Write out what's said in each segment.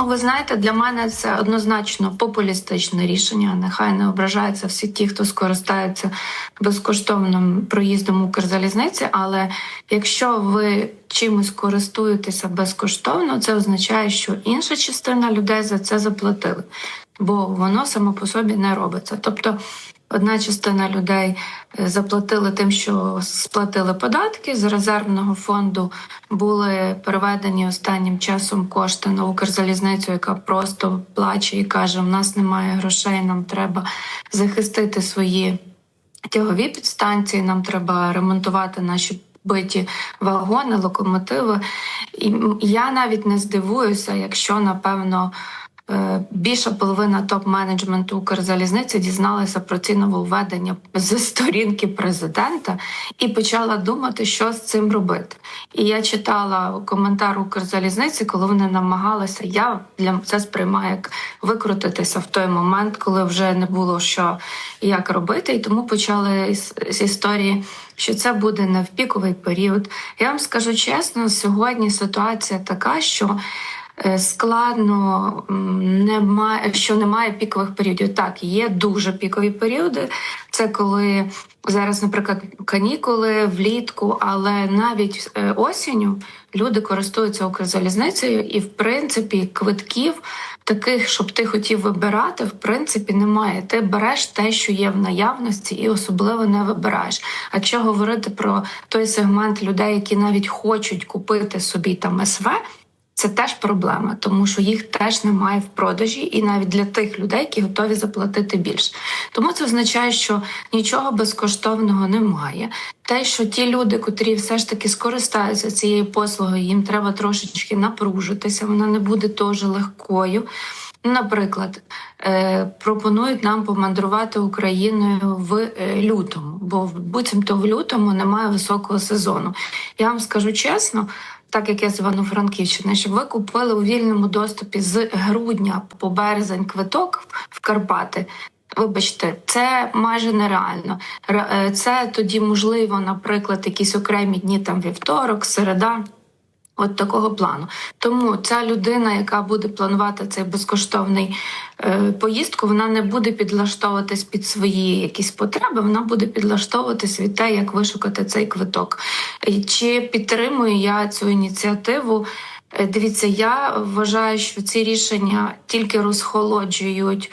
Ну, Ви знаєте, для мене це однозначно популістичне рішення. Нехай не ображаються всі ті, хто скористається безкоштовним проїздом Укрзалізниці. Але якщо ви чимось користуєтеся безкоштовно, це означає, що інша частина людей за це заплатили, бо воно само по собі не робиться. Тобто. Одна частина людей е, заплатили тим, що сплатили податки з резервного фонду. Були переведені останнім часом кошти на Укрзалізницю, яка просто плаче і каже: у нас немає грошей, нам треба захистити свої тягові підстанції, нам треба ремонтувати наші. Биті вагони, локомотиви. І я навіть не здивуюся, якщо напевно більша половина топ-менеджменту Укрзалізниці дізналася про ці нововведення з сторінки президента і почала думати, що з цим робити. І я читала коментар Укрзалізниці, коли вони намагалися. Я для це сприймаю як викрутитися в той момент, коли вже не було що як робити, і тому почали з, історії. Що це буде не в піковий період. Я вам скажу чесно, сьогодні ситуація така, що Е, складно немає, що немає пікових періодів. Так, є дуже пікові періоди. Це коли зараз, наприклад, канікули влітку, але навіть е, осінню люди користуються Укрзалізницею, і в принципі квитків. Таких, щоб ти хотів вибирати, в принципі, немає. Ти береш те, що є в наявності, і особливо не вибираєш. А якщо говорити про той сегмент людей, які навіть хочуть купити собі там СВ, це теж проблема, тому що їх теж немає в продажі, і навіть для тих людей, які готові заплатити більше. Тому це означає, що нічого безкоштовного немає. Те, що ті люди, котрі все ж таки скористаються цією послугою, їм треба трошечки напружитися, вона не буде дуже легкою. Наприклад, е, пропонують нам помандрувати Україною в е, лютому, бо буцімто в лютому немає високого сезону. Я вам скажу чесно, так як я з Івано-Франківщини, щоб ви купили у вільному доступі з грудня по березень квиток в Карпати. Вибачте, це майже нереально. Е, це тоді можливо, наприклад, якісь окремі дні, там вівторок, середа. От такого плану. Тому ця людина, яка буде планувати цей безкоштовний е, поїздку, вона не буде підлаштовуватись під свої якісь потреби, вона буде підлаштовуватись від те, як вишукати цей квиток. Чи підтримую я цю ініціативу? Е, дивіться, я вважаю, що ці рішення тільки розхолоджують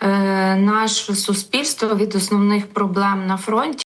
е, наше суспільство від основних проблем на фронті.